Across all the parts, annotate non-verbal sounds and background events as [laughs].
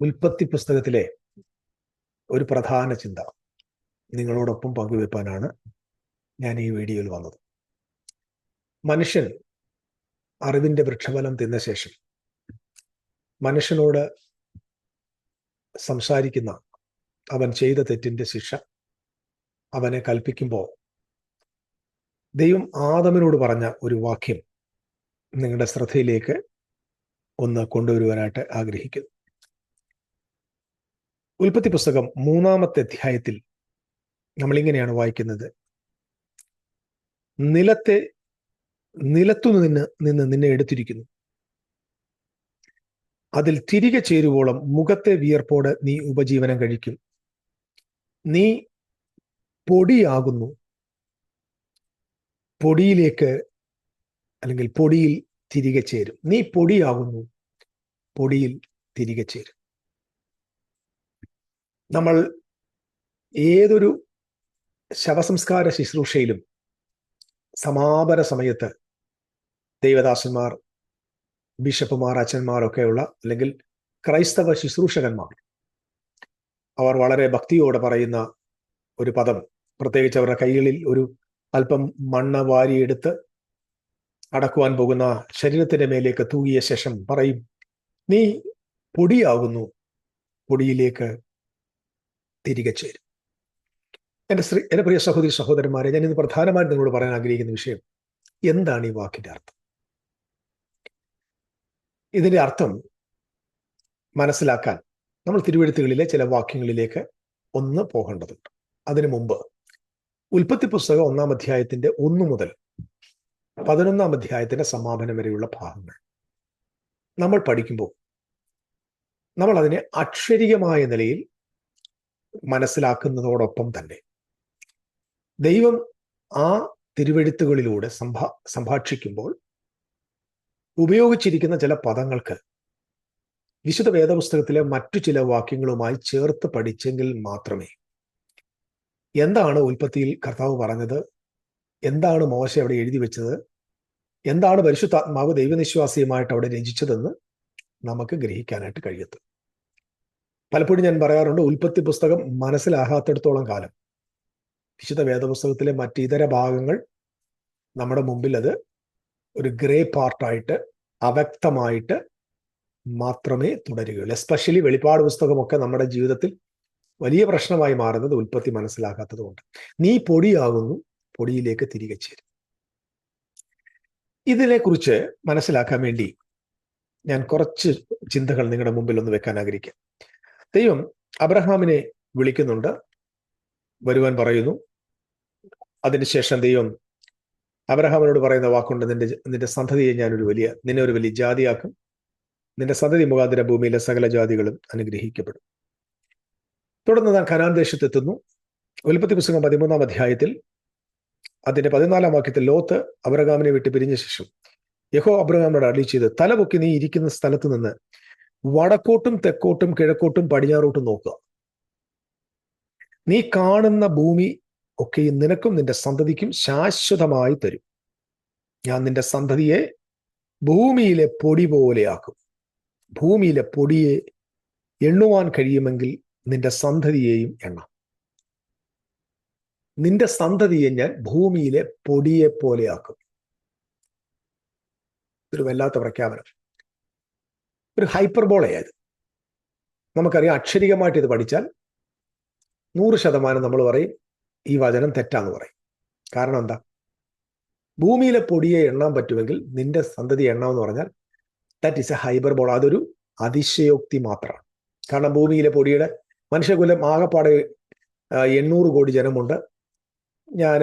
ഉൽപ്പത്തി പുസ്തകത്തിലെ ഒരു പ്രധാന ചിന്ത നിങ്ങളോടൊപ്പം പങ്കുവെപ്പാനാണ് ഞാൻ ഈ വീഡിയോയിൽ വന്നത്. മനുഷ്യൻ അറിവിന്റെ വൃക്ഷഫലം തിന്ന ശേഷം മനുഷ്യനോട് സംസാരിക്കുന്ന അവൻ ചെയ്ത തെറ്റിന്റെ ശിക്ഷ അവനെ കൽപ്പിക്കുമ്പോൾ ദൈവം ആദമിനോട് പറഞ്ഞ ഒരു വാക്യം നിങ്ങളുടെ ശ്രദ്ധയിലേക്ക് ഒന്ന് കൊണ്ടുവരുവാനായിട്ട് ആഗ്രഹിക്കുന്നു. ഉൽപ്പത്തി പുസ്തകം മൂന്നാമത്തെ അധ്യായത്തിൽ നമ്മളിങ്ങനെയാണ് വായിക്കുന്നത്. നിലത്തെ നിലത്തു നിന്ന് നിന്ന് നിന്നെ എടുത്തിരിക്കുന്നു. അതിൽ തിരികെ ചേരുവോളം മുഖത്തെ വിയർപ്പോട് നീ ഉപജീവനം കഴിക്കും. നീ പൊടിയാകുന്നു. പൊടിയിലേക്ക് അല്ലെങ്കിൽ പൊടിയിൽ തിരികെ ചേരും. നീ പൊടിയാകുന്നു. പൊടിയിൽ തിരികെ ചേരും. നമ്മൾ ഏതൊരു ശവസംസ്കാര ശുശ്രൂഷയിലും സമാപന സമയത്ത് ദൈവദാസന്മാർ ബിഷപ്പുമാർ അച്ഛന്മാരൊക്കെയുള്ള അല്ലെങ്കിൽ ക്രൈസ്തവ ശുശ്രൂഷകന്മാർ അവർ വളരെ ഭക്തിയോടെ പറയുന്ന ഒരു പദം. പ്രത്യേകിച്ച് അവരുടെ കൈകളിൽ ഒരു അല്പം മണ്ണ് വാരിയെടുത്ത് അടക്കുവാൻ പോകുന്ന ശരീരത്തിന്റെ മേലേക്ക് തൂകിയ ശേഷം പറയും നീ പൊടിയാകുന്നു. പൊടിയിലേക്ക് തിരികെ ചേരും. എന്റെ ശ്രീ എന്റെ പ്രിയ സഹോദരി സഹോദരന്മാരെ ഞാൻ ഇന്ന് പ്രധാനമായിട്ട് നിങ്ങളോട് പറയാൻ ആഗ്രഹിക്കുന്ന വിഷയം എന്താണ് ഈ വാക്കിന്റെ അർത്ഥം? ഇതിന്റെ അർത്ഥം മനസ്സിലാക്കാൻ നമ്മൾ തിരുവെഴുത്തുകളിലെ ചില വാക്യങ്ങളിലേക്ക് ഒന്ന് പോകേണ്ടതുണ്ട്. അതിനു മുമ്പ് ഉൽപ്പത്തി പുസ്തകം ഒന്നാം അധ്യായത്തിന്റെ ഒന്നു മുതൽ പതിനൊന്നാം അധ്യായത്തിന്റെ സമാപനം വരെയുള്ള ഭാഗങ്ങൾ നമ്മൾ പഠിക്കുമ്പോൾ നമ്മൾ അതിനെ അക്ഷരികമായ നിലയിൽ മനസ്സിലാക്കുന്നതോടൊപ്പം തന്നെ. ദൈവം ആ തിരുവെഴുത്തുകളിലൂടെ സംഭാ സംഭാഷിക്കുമ്പോൾ ഉപയോഗിച്ചിരിക്കുന്ന ചില പദങ്ങൾക്ക് വിശുദ്ധ വേദപുസ്തകത്തിലെ മറ്റു ചില വാക്യങ്ങളുമായി ചേർത്ത് പഠിച്ചെങ്കിൽ മാത്രമേ എന്താണ് ഉൽപ്പത്തിയിൽ കർത്താവ് പറഞ്ഞത്? എന്താണ് മോശ അവിടെ എഴുതി വെച്ചത്? എന്താണ് പരിശുദ്ധാത്മാവ് ദൈവനിശ്വാസിയുമായിട്ട് അവിടെ രചിച്ചതെന്ന് നമുക്ക് ഗ്രഹിക്കാനായിട്ട് കഴിയത്തു പലപ്പോഴും ഞാൻ പറയാറുണ്ട് ഉൽപ്പത്തി പുസ്തകം മനസ്സിലാകാത്തിടത്തോളം കാലം. വിശുദ്ധ വേദപുസ്തകത്തിലെ മറ്റിതര ഭാഗങ്ങൾ നമ്മുടെ മുമ്പിൽ അത് ഒരു ഗ്രേ പാർട്ടായിട്ട് അവ്യക്തമായിട്ട് മാത്രമേ തുടരുകയുള്ളൂ. എസ്പെഷ്യലി വെളിപ്പാട് പുസ്തകമൊക്കെ നമ്മുടെ ജീവിതത്തിൽ വലിയ പ്രശ്നമായി മാറുന്നത് ഉൽപ്പത്തി മനസ്സിലാക്കാത്തത് കൊണ്ട്. നീ പൊടിയാകുന്നു പൊടിയിലേക്ക് തിരികെ ചേരും. ഇതിനെക്കുറിച്ച് മനസ്സിലാക്കാൻ വേണ്ടി ഞാൻ കുറച്ച് ചിന്തകൾ നിങ്ങളുടെ മുമ്പിൽ ഒന്ന് വെക്കാൻ ആഗ്രഹിക്കാം. ദൈവം അബ്രഹാമിനെ വിളിക്കുന്നുണ്ട്. വരുവാൻ പറയുന്നു. അതിനുശേഷം ദൈവം അബ്രഹാമിനോട് പറയുന്ന വാക്കുണ്ട് നിന്റെ നിന്റെ സന്തതിയെ ഞാനൊരു വലിയ നിന്നെ ഒരു വലിയ ജാതിയാക്കും. നിന്റെ സന്തതി മുഖാന്തര ഭൂമിയിലെ സകല ജാതികളും അനുഗ്രഹിക്കപ്പെടും. തുടർന്ന് താൻ കനാൻ ദേശത്തെത്തുന്നു. ഉൽപ്പത്തി പുസ്തകം പതിമൂന്നാം അധ്യായത്തിൽ അതിന്റെ പതിനാലാം വാക്യത്തിൽ ലോത്ത് അബ്രഹാമിനെ വിട്ട് പിരിഞ്ഞ ശേഷം യഹോ അബ്രഹാമിനോട് അടി ചെയ്ത് തലപൊക്കി നീ ഇരിക്കുന്ന സ്ഥലത്ത് നിന്ന് വടക്കോട്ടും തെക്കോട്ടും കിഴക്കോട്ടും പടിഞ്ഞാറോട്ടും നോക്കുക. നീ കാണുന്ന ഭൂമി ഒക്കെ നിനക്കും നിന്റെ സന്തതിക്കും ശാശ്വതമായി തരും. ഞാൻ നിന്റെ സന്തതിയെ ഭൂമിയിലെ പൊടി പോലെയാക്കും ഭൂമിയിലെ പൊടിയെ എണ്ണുവാൻ കഴിയുമെങ്കിൽ നിന്റെ സന്തതിയെയും എണ്ണാം. നിന്റെ സന്തതിയെ ഞാൻ ഭൂമിയിലെ പൊടിയെ പോലെയാക്കും ഒരു വല്ലാത്ത പ്രഖ്യാപനം. ഒരു ഹൈപ്പർബോളയായത്. നമുക്കറിയാം അക്ഷരികമായിട്ട് ഇത് പഠിച്ചാൽ നൂറ് ശതമാനം നമ്മൾ പറയും ഈ വചനം തെറ്റാന്ന് പറയും. കാരണം എന്താ? ഭൂമിയിലെ പൊടിയെ എണ്ണാൻ പറ്റുമെങ്കിൽ നിന്റെ സന്തതി എണ്ണാമെന്ന് പറഞ്ഞാൽ ദാറ്റ് ഈസ് എ ഹൈബർബോൾ അതൊരു അതിശയോക്തി മാത്രമാണ്. കാരണം ഭൂമിയിലെ പൊടിയുടെ മനുഷ്യകുലം ആകെപ്പാടെ എണ്ണൂറ് കോടി ജനമുണ്ട്. ഞാൻ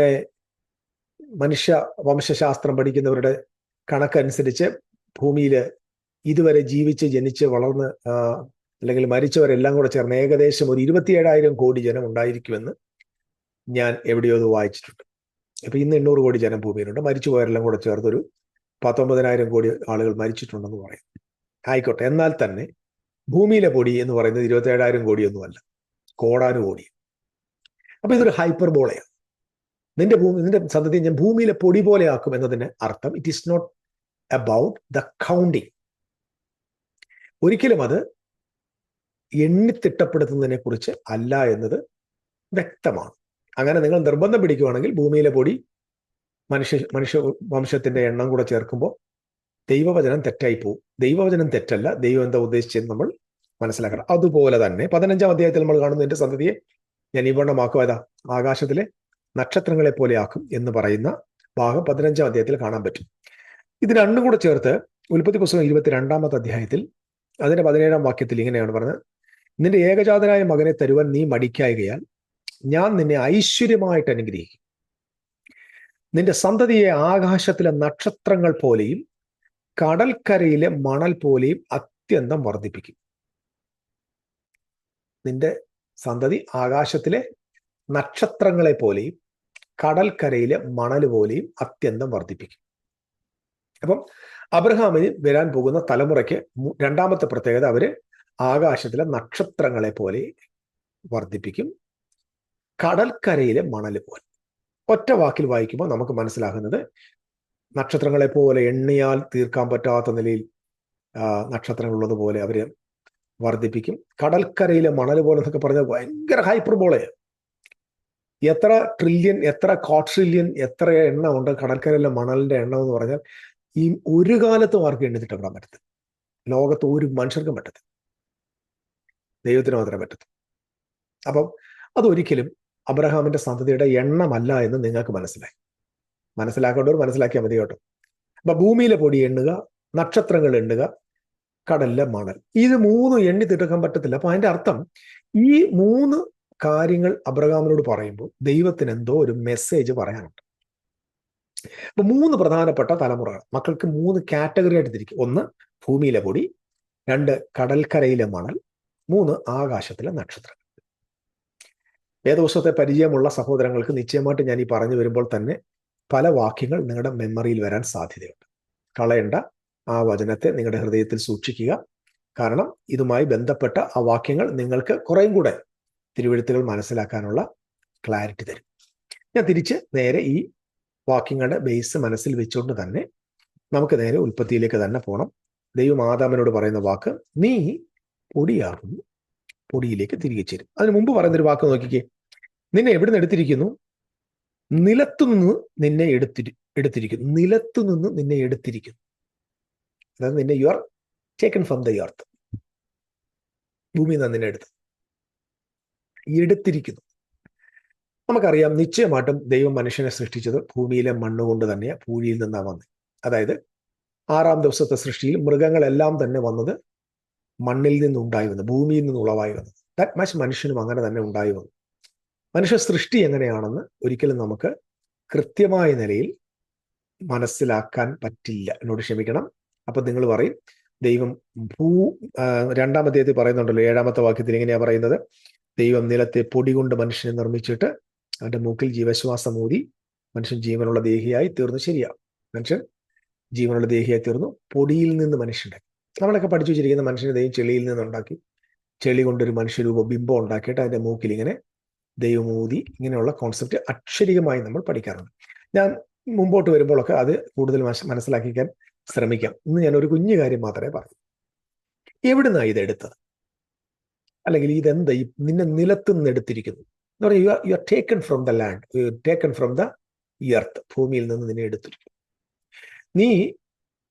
മനുഷ്യ വംശശാസ്ത്രം പഠിക്കുന്നവരുടെ കണക്കനുസരിച്ച് ഭൂമിയിൽ ഇതുവരെ ജീവിച്ച് ജനിച്ച് വളർന്ന് അല്ലെങ്കിൽ മരിച്ചവരെല്ലാം കൂടെ ചേർന്ന് ഏകദേശം ഒരു ഇരുപത്തിയേഴായിരം കോടി ജനം ഉണ്ടായിരിക്കുമെന്ന് ഞാൻ എവിടെയോ അത് വായിച്ചിട്ടുണ്ട്. അപ്പൊ ഇന്ന് എണ്ണൂറ് കോടി ജനം ഭൂമിയിലുണ്ട്. മരിച്ചു പോയവരെല്ലാം കൂടെ ചേർത്തൊരു പത്തൊമ്പതിനായിരം കോടി ആളുകൾ മരിച്ചിട്ടുണ്ടെന്ന് പറയും. ആയിക്കോട്ടെ എന്നാൽ തന്നെ ഭൂമിയിലെ പൊടി എന്ന് പറയുന്നത് ഇരുപത്തേഴായിരം കോടിയൊന്നുമല്ല. കോടാനു കോടി. അപ്പൊ ഇതൊരു ഹൈപ്പർബോളയാണ്. നിന്റെ ഭൂമി നിന്റെ സന്തതി ഞാൻ ഭൂമിയിലെ പൊടി പോലെ ആക്കും എന്നതിന് അർത്ഥം it is not about the counting ഒരിക്കലും അത് എണ്ണിത്തിട്ടപ്പെടുത്തുന്നതിനെ കുറിച്ച് അല്ല എന്നത് വ്യക്തമാണ്. അങ്ങനെ നിങ്ങൾ നിർബന്ധം പിടിക്കുകയാണെങ്കിൽ ഭൂമിയിലെ പൊടി മനുഷ്യ മനുഷ്യ വംശത്തിന്റെ എണ്ണം കൂടെ ചേർക്കുമ്പോൾ ദൈവവചനം തെറ്റായി പോകും ദൈവവചനം തെറ്റല്ല ദൈവം എന്താ ഉദ്ദേശിച്ചത് നമ്മൾ മനസ്സിലാക്കണം. അതുപോലെ തന്നെ പതിനഞ്ചാം അധ്യായത്തിൽ നമ്മൾ കാണുന്ന എന്റെ സന്തതിയെ ഞാൻ നിവണ്ണമാക്കും ഏതാ? ആകാശത്തിലെ നക്ഷത്രങ്ങളെ പോലെ ആക്കും എന്ന് പറയുന്ന ഭാഗം പതിനഞ്ചാം അധ്യായത്തിൽ കാണാൻ പറ്റും. ഇത് രണ്ടും കൂടെ ചേർത്ത് ഉൽപ്പത്തി പുസ്തകം ഇരുപത്തിരണ്ടാമത്തെ അധ്യായത്തിൽ അതിന്റെ പതിനേഴാം വാക്യത്തിൽ ഇങ്ങനെയാണ് പറഞ്ഞത്. നിന്റെ ഏകജാതനായ മകനെ തരുവാൻ നീ മടിക്കായകയാൽ ഞാൻ നിന്നെ ഐശ്വര്യമായിട്ട് അനുഗ്രഹിക്കും. നിന്റെ സന്തതിയെ ആകാശത്തിലെ നക്ഷത്രങ്ങൾ പോലെയും കടൽക്കരയിലെ മണൽ പോലെയും അത്യന്തം വർദ്ധിപ്പിക്കും. നിന്റെ സന്തതി ആകാശത്തിലെ നക്ഷത്രങ്ങളെ പോലെയും കടൽക്കരയിലെ മണൽ പോലെയും അത്യന്തം വർദ്ധിപ്പിക്കും. അപ്പം അബ്രഹാമിന് വരാൻ പോകുന്ന തലമുറയ്ക്ക് രണ്ടാമത്തെ പ്രത്യേകത അവർ ആകാശത്തിലെ നക്ഷത്രങ്ങളെ പോലെ വർദ്ധിപ്പിക്കും. കടൽക്കരയിലെ മണൽ പോലെ. ഒറ്റ വാക്കിൽ വായിക്കുമ്പോൾ നമുക്ക് മനസ്സിലാകുന്നത് നക്ഷത്രങ്ങളെ പോലെ എണ്ണിയാൽ തീർക്കാൻ പറ്റാത്ത നിലയിൽ നക്ഷത്രങ്ങൾ ഉള്ളതുപോലെ അവർ വർദ്ധിപ്പിക്കും. കടൽക്കരയിലെ മണൽ പോലെ എന്നൊക്കെ പറഞ്ഞാൽ ഭയങ്കര ഹൈപ്പർബോളയാണ് എത്ര ട്രില്യൺ എത്ര കോട്രില്യൺ എത്ര എണ്ണം ഉണ്ട് കടൽക്കരയിലെ മണലിന്റെ എണ്ണം എന്ന് പറഞ്ഞാൽ ഈ ഒരു കാലത്തും ആർക്കും എണ്ണിത്തിട്ടപ്പെടാൻ പറ്റത്തില്ല. ലോകത്ത് ഒരു മനുഷ്യർക്കും പറ്റത്തില്ല. ദൈവത്തിന് മാത്രമേ പറ്റത്തു അപ്പം അതൊരിക്കലും അബ്രഹാമിന്റെ സന്തതിയുടെ എണ്ണമല്ല എന്ന് നിങ്ങൾക്ക് മനസ്സിലായി. മനസ്സിലാക്കേണ്ടവർ മനസ്സിലാക്കിയാൽ മതി കേട്ടോ. അപ്പൊ ഭൂമിയിലെ പൊടി എണ്ണുക നക്ഷത്രങ്ങൾ എണ്ണുക കടലിലെ മണൽ. ഇത് മൂന്നും എണ്ണി തിട്ടക്കാൻ പറ്റത്തില്ല. അപ്പൊ അതിന്റെ അർത്ഥം ഈ മൂന്ന് കാര്യങ്ങൾ അബ്രഹാമിനോട് പറയുമ്പോൾ ദൈവത്തിന് എന്തോ ഒരു മെസ്സേജ് പറയാനുണ്ട്. അപ്പൊ മൂന്ന് പ്രധാനപ്പെട്ട തലമുറകൾ മക്കൾക്ക് മൂന്ന് കാറ്റഗറി ആയിട്ട് തിരിക്കും. ഒന്ന് ഭൂമിയിലെ പൊടി രണ്ട് കടൽക്കരയിലെ മണൽ മൂന്ന് ആകാശത്തിലെ നക്ഷത്രങ്ങൾ. ഏതോസത്തെ പരിചയമുള്ള സഹോദരങ്ങൾക്ക് നിശ്ചയമായിട്ട് ഞാൻ ഈ പറഞ്ഞു വരുമ്പോൾ തന്നെ പല വാക്യങ്ങൾ നിങ്ങളുടെ മെമ്മറിയിൽ വരാൻ സാധ്യതയുണ്ട്. കളയേണ്ട ആ വചനത്തെ നിങ്ങളുടെ ഹൃദയത്തിൽ സൂക്ഷിക്കുക. കാരണം ഇതുമായി ബന്ധപ്പെട്ട ആ വാക്യങ്ങൾ നിങ്ങൾക്ക് കുറേയും കൂടെ തിരുവഴുത്തുകൾ മനസ്സിലാക്കാനുള്ള ക്ലാരിറ്റി തരും. ഞാൻ തിരിച്ച് നേരെ ഈ വാക്യങ്ങളുടെ ബേസ് മനസ്സിൽ വെച്ചുകൊണ്ട് തന്നെ നമുക്ക് നേരെ ഉൽപ്പത്തിയിലേക്ക് തന്നെ പോകണം ദൈവം ആദാമനോട് പറയുന്ന വാക്ക് നീ പൊടിയാകുന്നു പൊടിയിലേക്ക് തിരികെ ചേരും. അതിന് മുമ്പ് പറയുന്നൊരു വാക്ക് നോക്കിക്കേ. നിന്നെ എവിടെ നിന്ന് എടുത്തിരിക്കുന്നു? നിലത്തുനിന്ന് നിന്നെ എടുത്തിരി എടുത്തിരിക്കുന്നു. നിലത്തുനിന്ന് നിന്നെ എടുത്തിരിക്കുന്നു. അതായത് നിന്നെ you are taken from the earth ഭൂമിയിൽ നിന്ന് നിന്നെ എടുത്തു എടുത്തിരിക്കുന്നു. നമുക്കറിയാം നിശ്ചയമായിട്ടും ദൈവം മനുഷ്യനെ സൃഷ്ടിച്ചത് ഭൂമിയിലെ മണ്ണ് കൊണ്ട് തന്നെ ഭൂമിയിൽ നിന്നാണ് വന്നത് അതായത് ആറാം ദിവസത്തെ സൃഷ്ടിയിൽ മൃഗങ്ങളെല്ലാം തന്നെ വന്നത് മണ്ണിൽ നിന്നുണ്ടായി വന്നു ഭൂമിയിൽ നിന്ന് ഉളവായി വന്നത് ദാറ്റ് മച്ച് മനുഷ്യനും അങ്ങനെ തന്നെ ഉണ്ടായി വന്നു. മനുഷ്യ സൃഷ്ടി എങ്ങനെയാണെന്ന് ഒരിക്കലും നമുക്ക് കൃത്യമായ നിലയിൽ മനസ്സിലാക്കാൻ പറ്റില്ല. എന്നോട് ക്ഷമിക്കണം. അപ്പൊ നിങ്ങൾ പറയും ദൈവം ഭൂ രണ്ടാമത്തെ പറയുന്നുണ്ടല്ലോ ഏഴാമത്തെ വാക്യത്തിൽ എങ്ങനെയാ പറയുന്നത്? ദൈവം നിലത്തെ പൊടി കൊണ്ട് മനുഷ്യനെ നിർമ്മിച്ചിട്ട് അവന്റെ മൂക്കിൽ ജീവശ്വാസം ഊതി മനുഷ്യൻ ജീവനുള്ള ദേഹിയായി തീർന്നു ശരിയാ. മനുഷ്യൻ ജീവനുള്ള ദേഹിയായി തീർന്നു. പൊടിയിൽ നിന്ന് മനുഷ്യന്റെ നമ്മളൊക്കെ പഠിച്ചു വെച്ചിരിക്കുന്ന മനുഷ്യന്റെ ദൈവം ചെളിയിൽ നിന്നുണ്ടാക്കി ചെളി കൊണ്ടൊരു മനുഷ്യരൂപ ബിംബം ഉണ്ടാക്കിയിട്ട് അതിന്റെ മൂക്കിൽ ഇങ്ങനെ ദൈവമൂതി ഇങ്ങനെയുള്ള കോൺസെപ്റ്റ് അക്ഷരികമായി നമ്മൾ പഠിക്കാറുണ്ട്. ഞാൻ മുമ്പോട്ട് വരുമ്പോഴൊക്കെ അത് കൂടുതൽ മനസ്സിലാക്കിക്കാൻ ശ്രമിക്കാം. ഇന്ന് ഞാൻ ഒരു കുഞ്ഞു കാര്യം മാത്രമേ പറയൂ എവിടുന്നാണ് ഇതെടുത്തത്? അല്ലെങ്കിൽ ഇതെന്താ നിന്നെ നിലത്തുനിന്ന് എടുത്തിരിക്കുന്നു എന്ന് പറഞ്ഞാൽ you are you are taken from the land you taken from the earth ഭൂമിയിൽ നിന്ന് നിന്നെ എടുത്തിരിക്കും നീ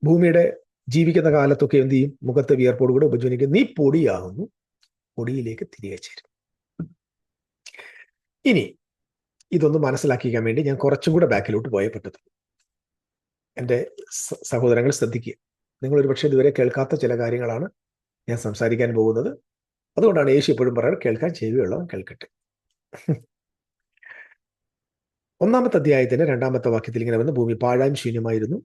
ഭൂമിയുടെ ജീവിക്കുന്ന കാലത്തൊക്കെ എന്ത് ചെയ്യും? മുഖത്ത് വിയർപ്പോട് കൂടെ ഉപജീവനിക്കും നീ പൊടിയാകുന്നു. പൊടിയിലേക്ക് തിരികെ ചേരും. ഇനി ഇതൊന്ന് മനസ്സിലാക്കിക്കാൻ വേണ്ടി ഞാൻ കുറച്ചും കൂടെ ബാക്കിലോട്ട് പോയേ പറ്റത്തുള്ളൂ എന്റെ സഹോദരങ്ങൾ ശ്രദ്ധിക്കുക. നിങ്ങൾ ഒരുപക്ഷെ ഇതുവരെ കേൾക്കാത്ത ചില കാര്യങ്ങളാണ് ഞാൻ സംസാരിക്കാൻ പോകുന്നത്. അതുകൊണ്ടാണ് യേശു എപ്പോഴും പറയുന്നത് കേൾക്കാൻ ചെവിയുള്ളവൻ കേൾക്കട്ടെ. [laughs] ഒന്നാമത്തെ അധ്യായത്തിന് രണ്ടാമത്തെ വാക്യത്തിൽ ഇങ്ങനെ വന്ന് ഭൂമി പാഴാൻ ശൂന്യമായിരുന്നു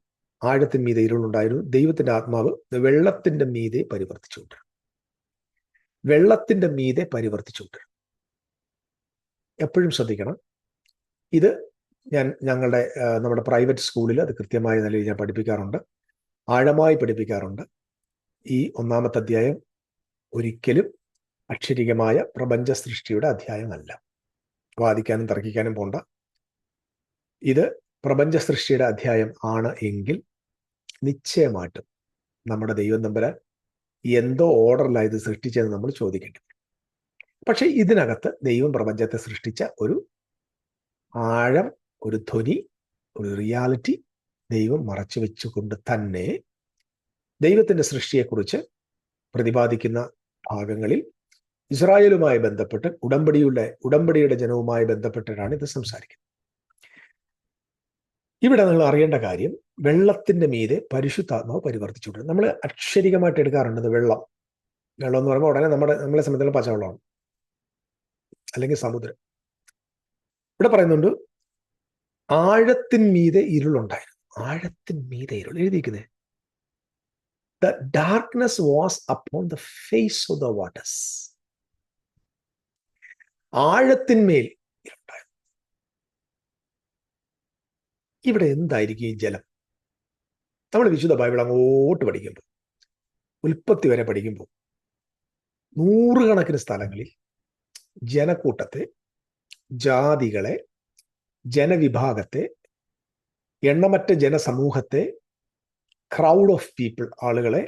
ആഴത്തിന് മീതെ ഇരുളുണ്ടായിരുന്നു ദൈവത്തിന്റെ ആത്മാവ് വെള്ളത്തിന്റെ മീതെ പരിവർത്തിച്ചുകൊണ്ട്. വെള്ളത്തിന്റെ മീതെ പരിവർത്തിച്ചുകൊണ്ട്. എപ്പോഴും ശ്രദ്ധിക്കണം. ഇത് ഞാൻ ഞങ്ങളുടെ നമ്മുടെ പ്രൈവറ്റ് സ്കൂളിൽ അത് കൃത്യമായ നിലയിൽ ഞാൻ പഠിപ്പിക്കാറുണ്ട്. ആഴമായി പഠിപ്പിക്കാറുണ്ട്. ഈ ഒന്നാമത്തെ അധ്യായം ഒരിക്കലും അക്ഷരികമായ പ്രപഞ്ച സൃഷ്ടിയുടെ അധ്യായമല്ല. വാദിക്കാനും തർക്കിക്കാനും പോണ്ട. ഇത് പ്രപഞ്ച സൃഷ്ടിയുടെ അധ്യായം ആണ് എങ്കിൽ നിശ്ചയമായിട്ടും നമ്മുടെ ദൈവം തമ്പുരാൻ എന്തോ ഓർഡറിലാണ് ഇത് സൃഷ്ടിച്ചതെന്ന് നമ്മൾ ചോദിക്കേണ്ടി പക്ഷെ ഇതിനകത്ത് ദൈവം പ്രപഞ്ചത്തെ സൃഷ്ടിച്ച ഒരു ആഴം ഒരു ധ്വനി ഒരു റിയാലിറ്റി ദൈവം മറച്ചു വെച്ചുകൊണ്ട് തന്നെ ദൈവത്തിന്റെ സൃഷ്ടിയെക്കുറിച്ച് പ്രതിപാദിക്കുന്ന ഭാഗങ്ങളിൽ ഇസ്രായേലുമായി ബന്ധപ്പെട്ട് ഉടമ്പടിയുടെ ഉടമ്പടിയുടെ ജനവുമായി ബന്ധപ്പെട്ടിട്ടാണ് ഇത് സംസാരിക്കുന്നത്. ഇവിടെ നിങ്ങൾ അറിയേണ്ട കാര്യം വെള്ളത്തിന്റെ മീതെ പരിശുദ്ധാത്മാവ് പരിവർത്തിച്ചുകൊണ്ട് നമ്മൾ അക്ഷരികമായിട്ട് എടുക്കാറുണ്ട് വെള്ളം. വെള്ളം എന്ന് പറയുമ്പോൾ ഉടനെ നമ്മുടെ നമ്മളെ സംബന്ധിച്ചുള്ള പച്ചവെള്ളമാണ്. അല്ലെങ്കിൽ സമുദ്രം. ഇവിടെ പറയുന്നുണ്ട് ആഴത്തിൻ മീതെ ഇരുളുണ്ടായിരുന്നു ആഴത്തിൻ മീതെ ഇരുൾ. എഴുതിയിരിക്കുന്നത് the darkness was upon the face of the waters ആഴത്തിന്മേൽ ഇവിടെ എന്തായിരിക്കും ഈ ജലം? നമ്മൾ വിശുദ്ധ ബൈബിൾ അങ്ങോട്ട് പഠിക്കുമ്പോൾ ഉൽപ്പത്തി വരെ പഠിക്കുമ്പോൾ നൂറുകണക്കിന് സ്ഥലങ്ങളിൽ ജനക്കൂട്ടത്തെ ജാതികളെ ജനവിഭാഗത്തെ എണ്ണമറ്റ ജനസമൂഹത്തെ ക്രൗഡ് ഓഫ് പീപ്പിൾ ആളുകളെ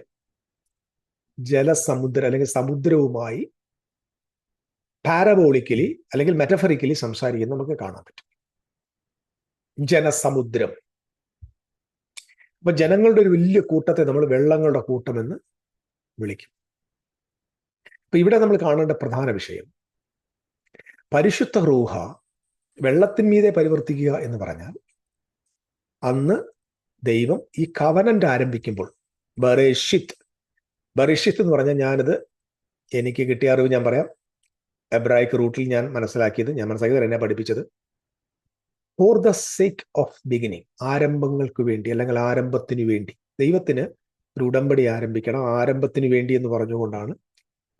ജലസമുദ്ര അല്ലെങ്കിൽ സമുദ്രവുമായി പാരബോളിക്കലി അല്ലെങ്കിൽ മെറ്റഫറിക്കലി സംസാരിക്കുന്നത് നമുക്ക് കാണാൻ പറ്റും. ജനസമുദ്രം. അപ്പൊ ജനങ്ങളുടെ ഒരു വലിയ കൂട്ടത്തെ നമ്മൾ വെള്ളങ്ങളുടെ കൂട്ടമെന്ന് വിളിക്കും. അപ്പൊ ഇവിടെ നമ്മൾ കാണേണ്ട പ്രധാന വിഷയം പരിശുദ്ധ റൂഹ വെള്ളത്തിന്മീതെ പരിവർത്തിക്കുക എന്ന് പറഞ്ഞാൽ അന്ന് ദൈവം ഈ കവനന്റ് ആരംഭിക്കുമ്പോൾ ബറേഷിത്ത് ബറേഷിത്ത് എന്ന് പറഞ്ഞാൽ ഞാനിത് എനിക്ക് കിട്ടിയ അറിവ് ഞാൻ പറയാം എബ്രായിക്ക് റൂട്ടിൽ ഞാൻ മനസ്സിലാക്കിയത് ഞാൻ മനസ്സിലാക്കിയത് എന്നെ പഠിപ്പിച്ചത്? For the sake of beginning ആരംഭങ്ങൾക്ക് വേണ്ടി അല്ലെങ്കിൽ ആരംഭത്തിന് വേണ്ടി. ദൈവത്തിന് ഒരു ഉടമ്പടി ആരംഭിക്കണം ആരംഭത്തിന് വേണ്ടി എന്ന് പറഞ്ഞുകൊണ്ടാണ്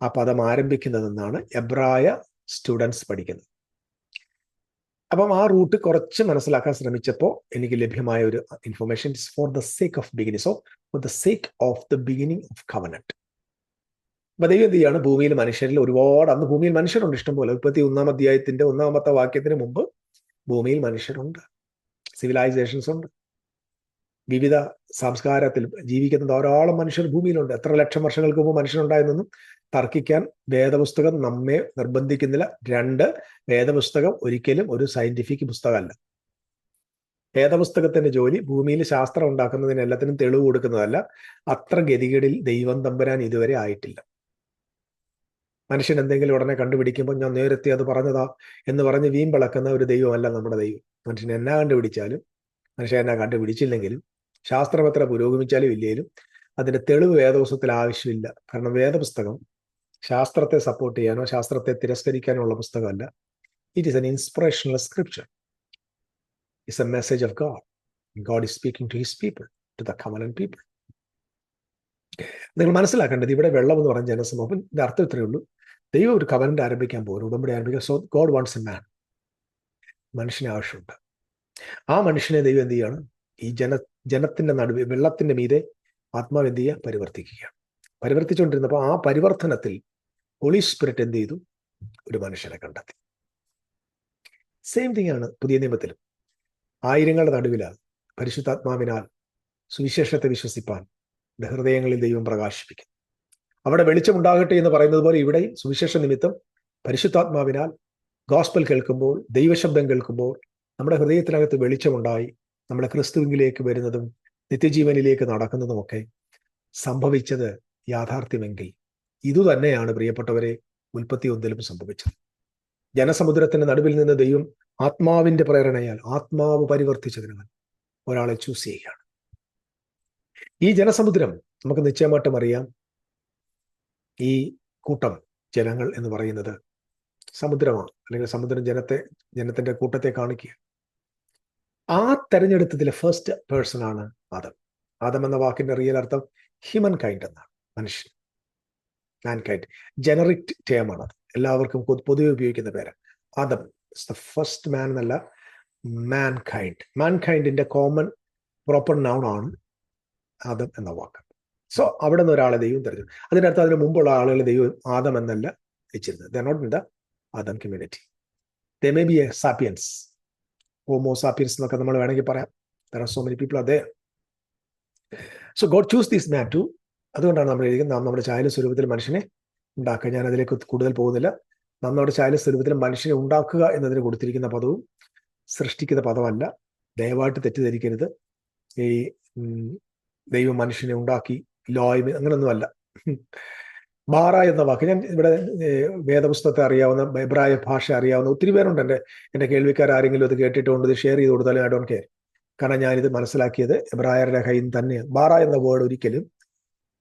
ആ പദം ആരംഭിക്കുന്നതെന്നാണ് എബ്രായ സ്റ്റുഡൻസ് പഠിക്കുന്നത്. അപ്പം ആ റൂട്ട് കുറച്ച് മനസ്സിലാക്കാൻ ശ്രമിച്ചപ്പോൾ എനിക്ക് ലഭ്യമായ ഒരു information for the sake of beginning so for the sake of the beginning of covenant അപ്പൊ ദൈവം എന്ത് ചെയ്യാണ്? ഭൂമിയിൽ മനുഷ്യരിൽ ഒരുപാട് അന്ന് ഭൂമിയിൽ മനുഷ്യരുണ്ട് ഇഷ്ടംപോലെ. മുപ്പത്തി ഒന്നാം അധ്യായത്തിന്റെ ഒന്നാമത്തെ വാക്യത്തിന് മുമ്പ് ഭൂമിയിൽ മനുഷ്യരുണ്ട്. സിവിലൈസേഷൻസ് ഉണ്ട്. വിവിധ സംസ്കാരത്തിൽ ജീവിക്കുന്ന ധാരാളം മനുഷ്യർ ഭൂമിയിലുണ്ട്. എത്ര ലക്ഷം വർഷങ്ങൾക്ക് മുമ്പ് മനുഷ്യനുണ്ടായെന്നൊന്നും തർക്കിക്കാൻ വേദപുസ്തകം നമ്മെ നിർബന്ധിക്കുന്നില്ല. രണ്ട് വേദപുസ്തകം ഒരിക്കലും ഒരു സയന്റിഫിക് പുസ്തകമല്ല. വേദപുസ്തകത്തിന്റെ ജോലി ഭൂമിയിൽ ശാസ്ത്രം ഉണ്ടാക്കുന്നതിന് എല്ലാത്തിനും തെളിവ് കൊടുക്കുന്നതല്ല. അത്ര ഗതികേടിൽ ദൈവം തമ്പരാൻ ഇതുവരെ ആയിട്ടില്ല. മനുഷ്യൻ എന്തെങ്കിലും ഉടനെ കണ്ടുപിടിക്കുമ്പോൾ ഞാൻ നേരത്തെ അത് പറഞ്ഞതാ എന്ന് പറഞ്ഞ് വീമ്പിളക്കുന്ന ഒരു ദൈവമല്ല നമ്മുടെ ദൈവം. മനുഷ്യൻ എന്നാ കണ്ടുപിടിച്ചാലും മനുഷ്യൻ എന്നാ കണ്ടുപിടിച്ചില്ലെങ്കിലും ശാസ്ത്രം എത്ര പുരോഗമിച്ചാലും ഇല്ലെങ്കിലും അതിന്റെ തെളിവ് വേദപുസ്തകത്തിൽ ആവശ്യമില്ല. കാരണം വേദപുസ്തകം ശാസ്ത്രത്തെ സപ്പോർട്ട് ചെയ്യാനോ ശാസ്ത്രത്തെ തിരസ്കരിക്കാനോ ഉള്ള പുസ്തകമല്ല. It is an inspirational scripture it's a message of God God is speaking to his people to the common people നിങ്ങൾ മനസ്സിലാക്കേണ്ടത് ഇവിടെ വെള്ളം എന്ന് പറഞ്ഞ ജനസമൂഹം ഇതിന്റെ അർത്ഥം ഇത്രയേ ഉള്ളൂ. ദൈവം ഒരു കവനന്റ് ആരംഭിക്കാൻ പോകും ഉടമ്പടി ആരംഭിക്കാൻ so God wants a man മനുഷ്യനെ ആവശ്യമുണ്ട്. ആ മനുഷ്യനെ ദൈവം എന്ത് ചെയ്യാണ്? ഈ ജന ജനത്തിന്റെ നടുവ് വെള്ളത്തിന്റെ മീതെ ആത്മാവ് എന്ത് ചെയ്യുക? പരിവർത്തിക്കുകയാണ്. പരിവർത്തിച്ചുകൊണ്ടിരുന്നപ്പോൾ ആ പരിവർത്തനത്തിൽ ഹോളി സ്പിരിറ്റ് എന്ത് ചെയ്തു? ഒരു മനുഷ്യനെ കണ്ടെത്തി. സെയിം തിങ് ആണ് പുതിയ നിയമത്തിലും. ആയിരങ്ങളുടെ നടുവിലാൽ പരിശുദ്ധാത്മാവിനാൽ സുവിശേഷത്തെ വിശ്വസിപ്പാൻ ഹൃദയങ്ങളിൽ ദൈവം പ്രകാശിപ്പിക്കും അവിടെ വെളിച്ചമുണ്ടാകട്ടെ എന്ന് പറയുന്നത് പോലെ ഇവിടെയും സുവിശേഷ നിമിത്തം പരിശുദ്ധാത്മാവിനാൽ ഗോസ്പൽ കേൾക്കുമ്പോൾ ദൈവശബ്ദം കേൾക്കുമ്പോൾ നമ്മുടെ ഹൃദയത്തിനകത്ത് വെളിച്ചമുണ്ടായി. നമ്മുടെ ക്രിസ്തുവിലേക്ക് വരുന്നതും നിത്യജീവനിലേക്ക് നടക്കുന്നതുമൊക്കെ സംഭവിച്ചത് യാഥാർത്ഥ്യമെങ്കിൽ ഇതുതന്നെയാണ് പ്രിയപ്പെട്ടവരെ ഉൽപ്പത്തി ഒന്നിലും സംഭവിച്ചത്. ജനസമുദ്രത്തിന്റെ നടുവിൽ നിന്ന് ദൈവം ആത്മാവിന്റെ പ്രേരണയാൽ ആത്മാവ് പരിവർത്തിച്ചതിനാൽ ഒരാളെ ചൂസ് ചെയ്യുകയാണ്. ഈ ജനസമുദ്രം നമുക്ക് നിശ്ചയമായിട്ടും അറിയാം. ഈ കൂട്ടം ജനങ്ങൾ എന്ന് പറയുന്നത് സമുദ്രമാണ്. അല്ലെങ്കിൽ സമുദ്രം ജനത്തെ ജനത്തിന്റെ കൂട്ടത്തെ കാണിക്കുക. ആ തെരഞ്ഞെടുത്തതിലെ ഫസ്റ്റ് പേഴ്സൺ ആണ് ആദം. ആദം എന്ന വാക്കിന്റെ റിയൽ അർത്ഥം ഹ്യൂമൻ കൈൻഡ് എന്നാണ്. മനുഷ്യൻ. മാൻ കൈൻഡ് ജനറിക് ടേം ആണ് അത്. എല്ലാവർക്കും പൊതുവെ ഉപയോഗിക്കുന്ന പേര് ആദം ദ ഫസ്റ്റ് മാൻ എന്നല്ല മാൻ കൈൻഡ് മാൻ കൈൻഡിന്റെ കോമൺ പ്രോപ്പർ നൗൺ ആണ്. ആദം എന്ന വാക്ക്. സോ അവിടെ നിന്ന് ഒരാളെ ദൈവം തിരഞ്ഞെടുത്തു. അതിനർത്ഥം അതിന് മുമ്പുള്ള ആളുകളെ ദൈവം ആദം എന്നല്ല വെച്ചിരുന്നത്. The not in the Adam community the may be a sapiens homo sapiens എന്നൊക്കെ നമ്മൾ വേണമെങ്കിൽ പറയാം. There are so many people അതേ so God chose these man to അതുകൊണ്ടാണ് നമ്മൾ എഴുതിക്കുന്നത് നാം നമ്മുടെ ചായല സ്വരൂപത്തിൽ മനുഷ്യനെ ഉണ്ടാക്കുക. ഞാൻ അതിലേക്ക് കൂടുതൽ പോകുന്നില്ല. നാം നമ്മുടെ ചായല സ്വരൂപത്തിൽ മനുഷ്യനെ ഉണ്ടാക്കുക എന്നതിന് കൊടുത്തിരിക്കുന്ന പദവും സൃഷ്ടിക്കുന്ന പദമല്ല. ദയവായിട്ട് തെറ്റിദ്ധരിക്കരുത്. ഈ ദൈവം മനുഷ്യനെ ഉണ്ടാക്കി ലോയ്മ അങ്ങനൊന്നുമല്ല. ബാറ എന്ന വാക്ക്. ഞാൻ ഇവിടെ വേദപുസ്തകത്തെ അറിയാവുന്ന എബ്രായ ഭാഷ അറിയാവുന്ന ഒത്തിരി പേരുണ്ട് എന്റെ എന്റെ കേൾവിക്കാർ ആരെങ്കിലും അത് കേട്ടിട്ടുണ്ട് ഇത് ഷെയർ ചെയ്ത് കൊടുത്താലും ഐ ഡോണ്ട് കെയർ കാരണം ഞാനിത് മനസ്സിലാക്കിയത് എബ്രായരുടെ കയ്യിൽ തന്നെ. ബാറ എന്ന വേർഡ് ഒരിക്കലും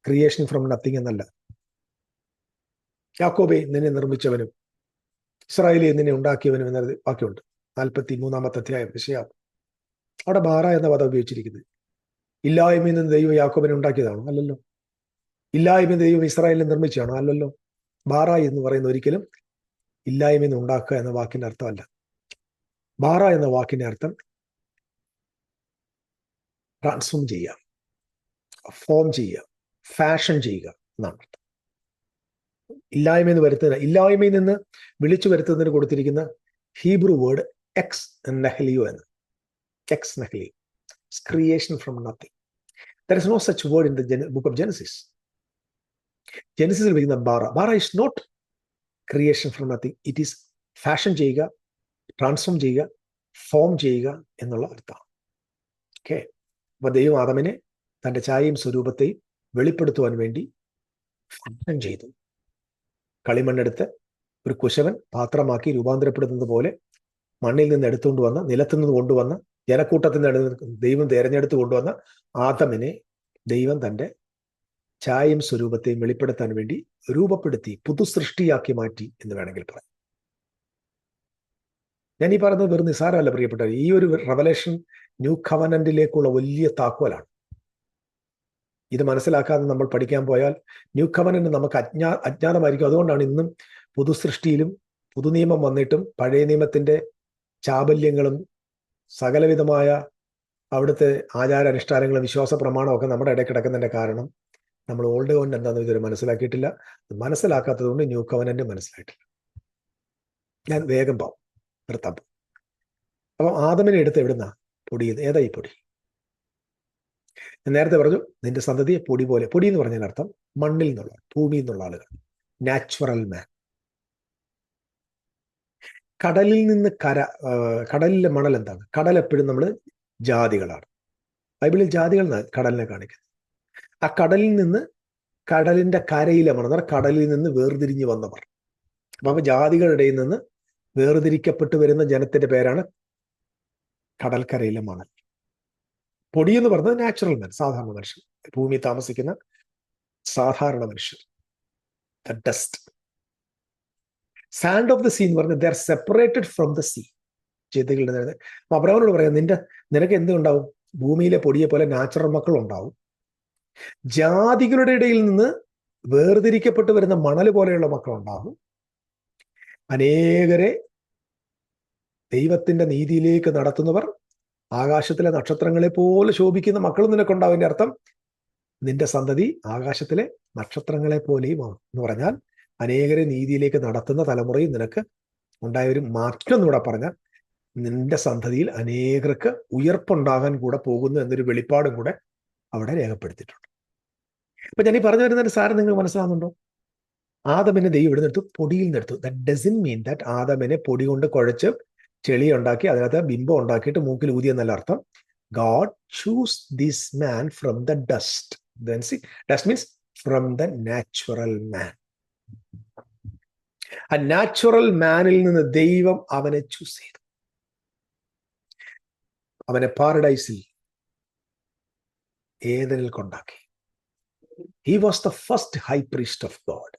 ക്രിയേഷൻ ഫ്രം നത്തിങ് എന്നല്ല. യാക്കോബെ നിന്നെ നിർമ്മിച്ചവനും ഇസ്രായേലി നിന്നെ ഉണ്ടാക്കിയവനും എന്ന വാക്യമുണ്ട് നാൽപ്പത്തി മൂന്നാമത്തെ അധ്യായം വിഷയം അവിടെ ബാറ എന്ന പദം ഉപയോഗിച്ചിരിക്കുന്നത്. ഇല്ലായ്മയിൽ നിന്ന് ദൈവം യാക്കോബിനെ ഉണ്ടാക്കിയതാണോ? അല്ലല്ലോ. ഇല്ലായ്മ ദൈവം ഇസ്രായേലിനെ നിർമ്മിച്ചതാണോ? അല്ലല്ലോ. ബാറ എന്ന് പറയുന്ന ഒരിക്കലും ഇല്ലായ്മയിൽ നിന്ന് ഉണ്ടാക്കുക എന്ന വാക്കിന്റെ അർത്ഥമല്ല. ബാറ എന്ന വാക്കിന്റെ അർത്ഥം ട്രാൻസ്ഫോം ചെയ്യുക ഫോം ചെയ്യുക ഫാഷൻ ചെയ്യുക എന്നാണ് അർത്ഥം. ഇല്ലായ്മ എന്ന് വരുത്തുന്ന ഇല്ലായ്മയിൽ നിന്ന് വിളിച്ചു വരുത്തുന്നതിന് കൊടുത്തിരിക്കുന്ന ഹീബ്രു വേർഡ് എക്സ് നെഹ്ലിയോ എന്ന്. Ex nihilo creation from nothing there is no such word in the book of Genesis ജെനസിസിൽ വിളിക്കുന്ന ബാറ ബാറ is not creation from nothing it is fashion ചെയ്യുക ട്രാൻസ്ഫോം ചെയ്യുക ഫോം ചെയ്യുക എന്നുള്ള അർത്ഥമാണ്. ഓക്കെ അപ്പൊ ദൈവം ആദമിനെ തന്റെ ചായയും സ്വരൂപത്തെയും വെളിപ്പെടുത്തുവാൻ വേണ്ടി ഫാഷൻ ചെയ്തു. കളിമണ്ണെടുത്ത് ഒരു കുശവൻ പാത്രമാക്കി രൂപാന്തരപ്പെടുന്നത് പോലെ മണ്ണിൽ നിന്ന് എടുത്തുകൊണ്ട് വന്ന നിലത്തു നിന്ന് കൊണ്ടുവന്ന ജനക്കൂട്ടത്തിൽ നിലനിൽക്കുന്ന ദൈവം തിരഞ്ഞെടുത്ത് കൊണ്ടുവന്ന ആദമിനെ ദൈവം തന്റെ ചായം സ്വരൂപത്തെയും വെളിപ്പെടുത്താൻ വേണ്ടി രൂപപ്പെടുത്തി പുതുസൃഷ്ടിയാക്കി മാറ്റി എന്ന് വേണമെങ്കിൽ പറയാം. ഞാൻ ഈ പറയുന്നത് വെറും നിസാരമല്ല പ്രിയപ്പെട്ട ഈ ഒരു റവലേഷൻ ന്യൂ കവനന്റിലേക്കുള്ള വലിയ താക്കോലാണ്. ഇത് മനസ്സിലാക്കാതെ നമ്മൾ പഠിക്കാൻ പോയാൽ ന്യൂ കവനന്റ് നമുക്ക് അജ്ഞാ അജ്ഞാതമായിരിക്കും. അതുകൊണ്ടാണ് ഇന്നും പുതുസൃഷ്ടിയിലും പുതുനിയമം വന്നിട്ടും പഴയ നിയമത്തിന്റെ ചാബല്യങ്ങളും സകലവിധമായ അവിടുത്തെ ആചാരാനുഷ്ഠാനങ്ങളും വിശ്വാസ പ്രമാണമൊക്കെ നമ്മുടെ ഇടയിൽ കിടക്കുന്നതിന്റെ കാരണം നമ്മൾ ഓൾഡ് കൊണ്ട് എന്താണെന്ന് ഇതുവരെ മനസ്സിലാക്കിയിട്ടില്ല. മനസ്സിലാക്കാത്തത് കൊണ്ട് ന്യൂ കവനന്റ് മനസ്സിലായിട്ടില്ല. ഞാൻ വേഗം പോവും. നിർത്താം. അപ്പം ആദമിനെ എടുത്ത് എവിടുന്ന? പൊടി ഏതാ ഈ പൊടി? ഞാൻ നേരത്തെ പറഞ്ഞു നിന്റെ സന്തതിയെ പൊടി പോലെ പൊടി എന്ന് പറഞ്ഞാൽ അർത്ഥം മണ്ണിൽ നിന്നുള്ള ഭൂമിയിൽ നിന്നുള്ള ആളുകൾ. നാച്ചുറൽ മാൻ കടലിൽ നിന്ന് കര കടലിലെ മണൽ എന്താണ്? കടൽ എപ്പോഴും നമ്മൾ ജാതികളാണ്. ബൈബിളിൽ ജാതികൾ കടലിനെ കാണിക്കുന്നത്. ആ കടലിൽ നിന്ന് കടലിന്റെ കരയിലെ മണർ കടലിൽ നിന്ന് വേർതിരിഞ്ഞു വന്നവർ. അപ്പൊ ജാതികളുടെ നിന്ന് വേർതിരിക്കപ്പെട്ടു വരുന്ന ജനത്തിന്റെ പേരാണ് കടൽക്കരയിലെ മണൽ. പൊടി എന്ന് പറഞ്ഞത് നാച്ചുറൽ മൻ സാധാരണ മനുഷ്യർ ഭൂമി താമസിക്കുന്ന സാധാരണ മനുഷ്യർ dust sand of the sea എന്ന് പറഞ്ഞാൽ there separated from the sea ചെയ്തുകളുടെ നേരത്തെ അപ്പൊ അബ്രഹാമിനോട് പറയാം നിന്റെ നിനക്ക് എന്തുണ്ടാവും ഭൂമിയിലെ പൊടിയെ പോലെ നാച്ചുറൽ മക്കൾ ഉണ്ടാവും. ജാതികളുടെ ഇടയിൽ നിന്ന് വേർതിരിക്കപ്പെട്ട് വരുന്ന മണൽ പോലെയുള്ള മക്കൾ ഉണ്ടാവും. അനേകരെ ദൈവത്തിന്റെ നീതിയിലേക്ക് നടത്തുന്നവർ ആകാശത്തിലെ നക്ഷത്രങ്ങളെ പോലെ ശോഭിക്കുന്ന മക്കളും നിനക്കുണ്ടാവും. അർത്ഥം നിന്റെ സന്തതി ആകാശത്തിലെ നക്ഷത്രങ്ങളെ പോലെയും എന്ന് പറഞ്ഞാൽ അനേകരെ നീതിയിലേക്ക് നടത്തുന്ന തലമുറയും നിനക്ക് ഉണ്ടായ ഒരു മാറ്റം എന്നൂടെ പറഞ്ഞാൽ നിന്റെ സന്തതിയിൽ അനേകർക്ക് ഉയർപ്പുണ്ടാകാൻ കൂടെ പോകുന്നു എന്നൊരു വെളിപ്പാടും കൂടെ അവിടെ രേഖപ്പെടുത്തിയിട്ടുണ്ട്. അപ്പൊ ഞാൻ ഈ പറഞ്ഞു വരുന്നതിന്റെ സാരം നിങ്ങൾ മനസ്സിലാകുന്നുണ്ടോ ആദമിനെ ദൈവം ഇവിടെ നിർത്തു പൊടിയിൽ നിർത്തു ദാറ്റ് ഡസൻ മീൻ ദാറ്റ് ആദമിനെ പൊടി കൊണ്ട് കുഴച്ച് ചെളി ഉണ്ടാക്കി അതിനകത്ത് ബിംബം ഉണ്ടാക്കിയിട്ട് മൂക്കിൽ ഊതി എന്നല്ല അർത്ഥം. God chose this man from the dust dust means from the natural man ആ നാച്ചുറൽ മാനിൽ നിന്ന് ദൈവം അവനെ ചൂസ് ചെയ്തു. അവനെ പാരഡൈസിൽ ഏതനിൽ കൊണ്ടാക്കി. He was the first high priest of God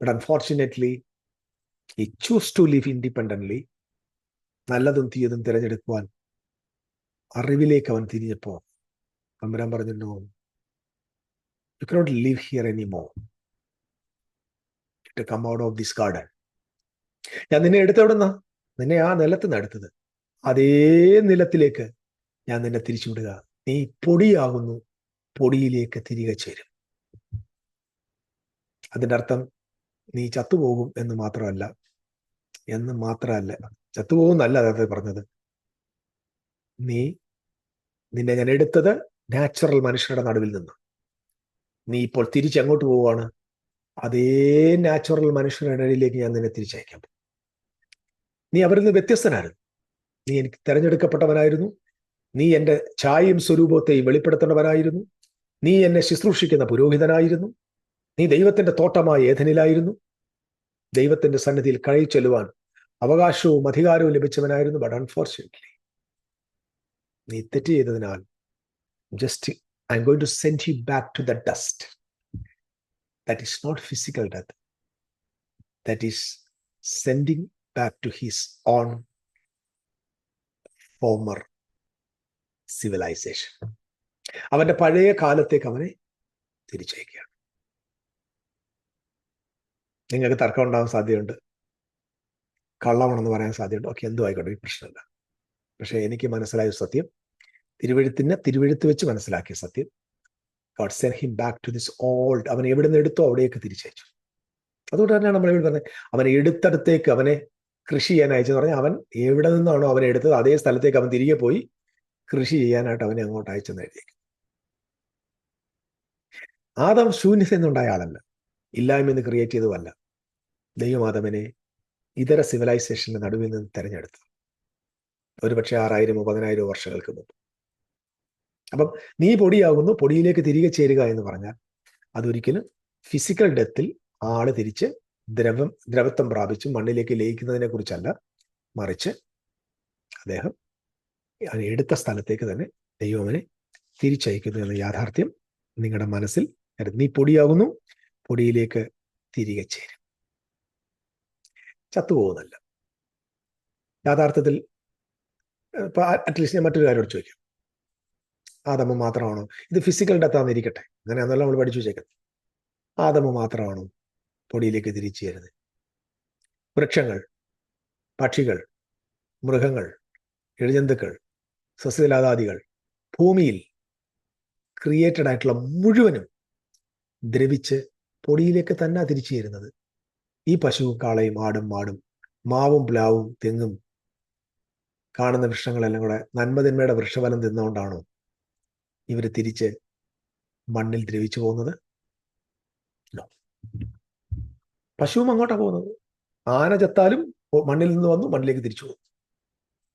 but unfortunately he chose to live independently നല്ലതും തീയതും തിരഞ്ഞെടുക്കുവാൻ അറിവിലേക്ക് അവൻ തിരിഞ്ഞപ്പോ തമ്പുരാൻ പറഞ്ഞിട്ടുണ്ടോ you cannot live here any more to come out of this garden ഞാൻ നിന്നെ എടുത്തെവിടുന്ന നിന്നെ ആ നിലത്ത് നിന്ന് എടുത്തത്. അതേ നിലത്തിലേക്ക് ഞാൻ നിന്നെ തിരിച്ചുവിടുക നീ പൊടിയാകുന്നു. പൊടിയിലേക്ക് തിരികെ ചേരും. അതിന്റെ അർത്ഥം നീ ചത്തുപോകും എന്ന് മാത്രമല്ല എന്ന് മാത്രമല്ല ചത്തുപോകുന്നല്ല അതായത് പറഞ്ഞത്. നീ നിന്നെ ഞാൻ എടുത്തത് നാച്ചുറൽ മനുഷ്യരുടെ നടുവിൽ നിന്ന്. നീ ഇപ്പോൾ തിരിച്ചെങ്ങോട്ട് പോവുകയാണ്? അതേ നാച്ചുറൽ മനുഷ്യരുടെ ഇടയിലേക്ക് ഞാൻ നിന്നെ തിരിച്ചയക്കാം. നീ അവരിൽ നിന്ന് വ്യത്യസ്തനായിരുന്നു നീ എനിക്ക് തിരഞ്ഞെടുക്കപ്പെട്ടവനായിരുന്നു. നീ എന്റെ ഛായയും സ്വരൂപത്തെയും വെളിപ്പെടുത്തേണ്ടവനായിരുന്നു. നീ എന്നെ ശുശ്രൂഷിക്കുന്ന പുരോഹിതനായിരുന്നു. നീ ദൈവത്തിന്റെ തോട്ടമായ ഏധനിലായിരുന്നു ദൈവത്തിന്റെ സന്നിധിയിൽ കഴി ചെല്ലുവാൻ അവകാശവും അധികാരവും ലഭിച്ചവനായിരുന്നു ബട്ട് അൺഫോർച്ചുനേറ്റ്ലി നീ തെറ്റ് ചെയ്തതിനാൽ just I am going to send you back to the dust that is not physical death, that is sending back to his own former civilisation അവന്റെ പഴയ കാലത്തേക്ക് അവനെ തിരിച്ചയക്കുകയാണ് നിങ്ങൾക്ക് തർക്കം ഉണ്ടാവാൻ സാധ്യതയുണ്ട്. കള്ളമാണെന്ന് പറയാൻ സാധ്യതയുണ്ട്. ഓക്കെ എന്തോ ആയിക്കോട്ടെ ഈ പ്രശ്നമില്ല. പക്ഷെ എനിക്ക് മനസ്സിലായ സത്യം. തിരുവഴുത്തിന് തിരുവഴുത്ത് വെച്ച് മനസ്സിലാക്കിയ സത്യം. God sent him back to this old അവൻ എവിടെ നിന്ന് എടുത്തോ അവിടേക്ക് തിരിച്ചയച്ചു. അതുകൊണ്ട് തന്നെയാണ് നമ്മൾ ഇവിടെ പറഞ്ഞത്. അവനെ എടുത്തടത്തേക്ക് അവനെ കൃഷി ചെയ്യാൻ അയച്ചെന്ന് പറഞ്ഞാൽ അവൻ എവിടെ നിന്നാണോ അവനെ എടുത്തത് അതേ സ്ഥലത്തേക്ക് അവൻ തിരികെ പോയി കൃഷി ചെയ്യാനായിട്ട് അവനെ അങ്ങോട്ട് അയച്ചെന്ന് എഴുതിയേക്കും ആദം ശൂന്യത എന്നുണ്ടായ ആളല്ല. ഇല്ലായ്മ എന്ന് ക്രിയേറ്റ് ചെയ്തതല്ല. ദൈവമാധവനെ ഇതര സിവിലൈസേഷന്റെ നടുവിൽ നിന്ന് തെരഞ്ഞെടുത്തു. ഒരുപക്ഷെ ആറായിരമോ പതിനായിരമോ വർഷങ്ങൾക്ക് മുമ്പ്. അപ്പം നീ പൊടിയാകുന്നു പൊടിയിലേക്ക് തിരികെ ചേരുക എന്ന് പറഞ്ഞാൽ അതൊരിക്കലും ഫിസിക്കൽ ഡെത്തിൽ ആൾ തിരിച്ച് ദ്രവം ദ്രവത്വം പ്രാപിച്ച് മണ്ണിലേക്ക് ലയിക്കുന്നതിനെ കുറിച്ചല്ല മറിച്ച് അദ്ദേഹം എടുത്ത സ്ഥലത്തേക്ക് തന്നെ ദൈവമനെ തിരിച്ചയക്കുന്നു എന്ന യാഥാർത്ഥ്യം നിങ്ങളുടെ മനസ്സിൽ നീ പൊടിയാകുന്നു പൊടിയിലേക്ക് തിരികെ ചേരും. ചത്തുപോകുന്നല്ല യാഥാർത്ഥത്തിൽ അറ്റ്ലീസ്റ്റ് ഞാൻ മറ്റൊരു കാര്യം ചോദിക്കാം. ആദമ മാത്രമാണോ? ഇത് ഫിസിക്കൽ ഡെത്താന്ന് ഇരിക്കട്ടെ. അങ്ങനെയാണല്ലോ നമ്മൾ പഠിച്ചു വെച്ചേക്കുന്നത് ആദമ മാത്രമാണോ പൊടിയിലേക്ക് തിരിച്ചു വരുന്നത് വൃക്ഷങ്ങൾ പക്ഷികൾ മൃഗങ്ങൾ ഇഴജന്തുക്കൾ സസ്യലാതാദികൾ ഭൂമിയിൽ ക്രിയേറ്റഡ് ആയിട്ടുള്ള മുഴുവനും ദ്രവിച്ച് പൊടിയിലേക്ക് തന്നെ തിരിച്ചു ചേരുന്നത്. ഈ പശുവും കാളയും ആടും മാടും മാവും പ്ലാവും തെങ്ങും കാണുന്ന വൃക്ഷങ്ങളെല്ലാം കൂടെ നന്മതിന്മയുടെ വൃക്ഷഫലം തിന്നുകൊണ്ടാണോ ഇവർ തിരിച്ച് മണ്ണിൽ ദ്രവിച്ചു പോകുന്നത്? പശുവും അങ്ങോട്ടാണ് പോകുന്നത്. ആന ചത്താലും മണ്ണിൽ നിന്ന് വന്നു മണ്ണിലേക്ക് തിരിച്ചു പോകും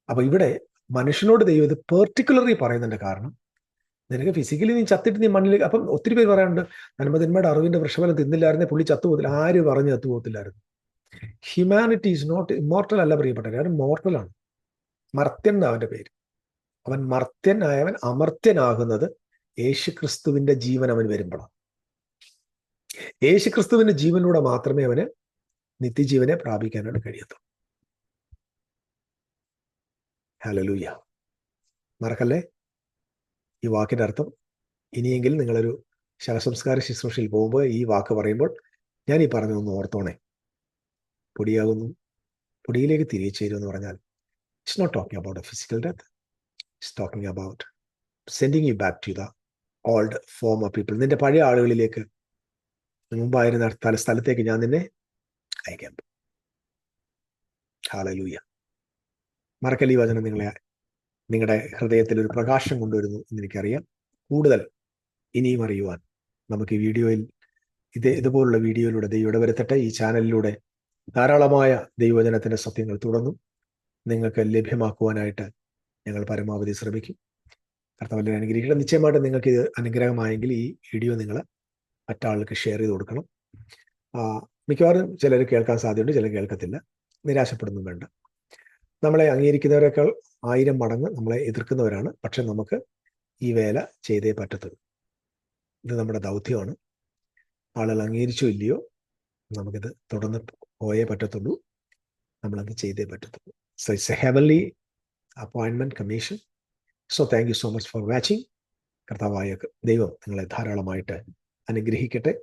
അപ്പൊ ഇവിടെ മനുഷ്യനോട് ദൈവം ഇത് പെർട്ടിക്കുലർലി പറയുന്നുണ്ട് കാരണം നിനക്ക് ഫിസിക്കലി നീ ചത്തിട്ട് നീ മണ്ണിലേക്ക് അപ്പം ഒത്തിരി പേര് പറയാറുണ്ട് നന്മതിന്മയുടെ അറിവിന്റെ വൃക്ഷഫലം തിന്നില്ലായിരുന്നേ പുള്ളി ചത്തുപോകത്തില്ല ആര് പറഞ്ഞ് ചത്തുപോകത്തില്ലായിരുന്നു ഹ്യൂമാനിറ്റി ഈസ് നോട്ട് ഇമോർട്ടൽ അല്ല പ്രിയപ്പെട്ടത് കാരണം മോർട്ടലാണ് മർത്യൻ എന്ന അവന്റെ പേര്. അവൻ മർത്യനായവൻ അമർത്യനാകുന്നത് യേശുക്രിസ്തുവിന്റെ ജീവൻ അവൻ വരുമ്പോഴാണ് യേശുക്രിസ്തുവിന്റെ ജീവനിലൂടെ മാത്രമേ അവന് നിത്യജീവനെ പ്രാപിക്കാനായിട്ട് കഴിയത്തുള്ളൂ. ഹലലൂയ മറക്കല്ലേ? ഈ വാക്കിന്റെ അർത്ഥം ഇനിയെങ്കിലും നിങ്ങളൊരു ശവസംസ്കാര ശുശ്രൂഷയിൽ പോകുമ്പോൾ ഈ വാക്ക് പറയുമ്പോൾ ഞാൻ ഈ പറഞ്ഞതൊന്ന് ഓർത്തോണേ. പൊടിയാകുന്നു. പൊടിയിലേക്ക് തിരികെ ചേരുമെന്ന് പറഞ്ഞാൽ it's not talking about a physical death it's talking about sending you back to the old form of people നിന്റെ പഴയ ആളുകളിലേക്ക് മുമ്പായിരുന്ന തല സ്ഥലത്തേക്ക് ഞാൻ നിന്നെ അയക്കാം. ഹാലലൂയ മറക്കലി വചനം നിങ്ങളെ നിങ്ങളുടെ ഹൃദയത്തിൽ ഒരു പ്രകാശം കൊണ്ടുവരുന്നു എന്ന് എനിക്കറിയാം. കൂടുതൽ ഇനിയും അറിയുവാൻ നമുക്ക് ഈ വീഡിയോയിൽ ഇത് ഇതുപോലുള്ള വീഡിയോയിലൂടെ ദൈവയുടെ വരുത്തട്ടെ ഈ ചാനലിലൂടെ ധാരാളമായ ദൈവവചനത്തിന്റെ സത്യങ്ങൾ തുടർന്നും നിങ്ങൾക്ക് ലഭ്യമാക്കുവാനായിട്ട് ഞങ്ങൾ പരമാവധി ശ്രമിക്കും. കർത്താവിന്റെ അനുഗ്രഹിക്കണം നിശ്ചയമായിട്ട് നിങ്ങൾക്ക് ഇത് അനുഗ്രഹമായെങ്കിൽ ഈ വീഡിയോ നിങ്ങൾ മറ്റാൾക്ക് ഷെയർ ചെയ്ത് കൊടുക്കണം. മിക്കവാറും ചിലർ കേൾക്കാൻ സാധ്യതയുണ്ട് ചിലർ കേൾക്കത്തില്ല. നിരാശപ്പെടുന്നു വേണ്ട. നമ്മളെ അംഗീകരിക്കുന്നവരെക്കാൾ ആയിരം മടങ്ങ് നമ്മളെ എതിർക്കുന്നവരാണ്. പക്ഷെ നമുക്ക് ഈ വേല ചെയ്തേ പറ്റത്തുള്ളൂ. ഇത് നമ്മുടെ ദൗത്യമാണ്. ആളുകൾ അംഗീകരിച്ചോ ഇല്ലയോ നമുക്കിത് തുടർന്ന് പോയേ പറ്റത്തുള്ളൂ. നമ്മളത് ചെയ്തേ പറ്റത്തുള്ളൂ. So it's a heavenly അപ്പോയിൻമെന്റ് commission so thank you so much for watching കർത്താവായ ദൈവം നിങ്ങളെ ധാരാളമായിട്ട് അനുഗ്രഹിക്കട്ടെ.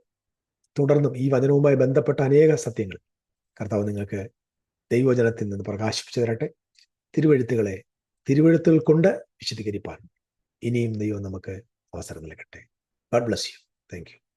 തുടർന്നും ഈ വചനവുമായി ബന്ധപ്പെട്ട അനേക സത്യങ്ങൾ കർത്താവ് നിങ്ങൾക്ക് ദൈവവചനത്തിൽ നിന്ന് പ്രകാശിപ്പിച്ചു തരട്ടെ. തിരുവഴുത്തുകളെ തിരുവഴുത്തുകൾ കൊണ്ട് വിശദീകരിപ്പാൻ ഇനിയും ദൈവം നമുക്ക് അവസരം നൽകട്ടെ. God bless you thank you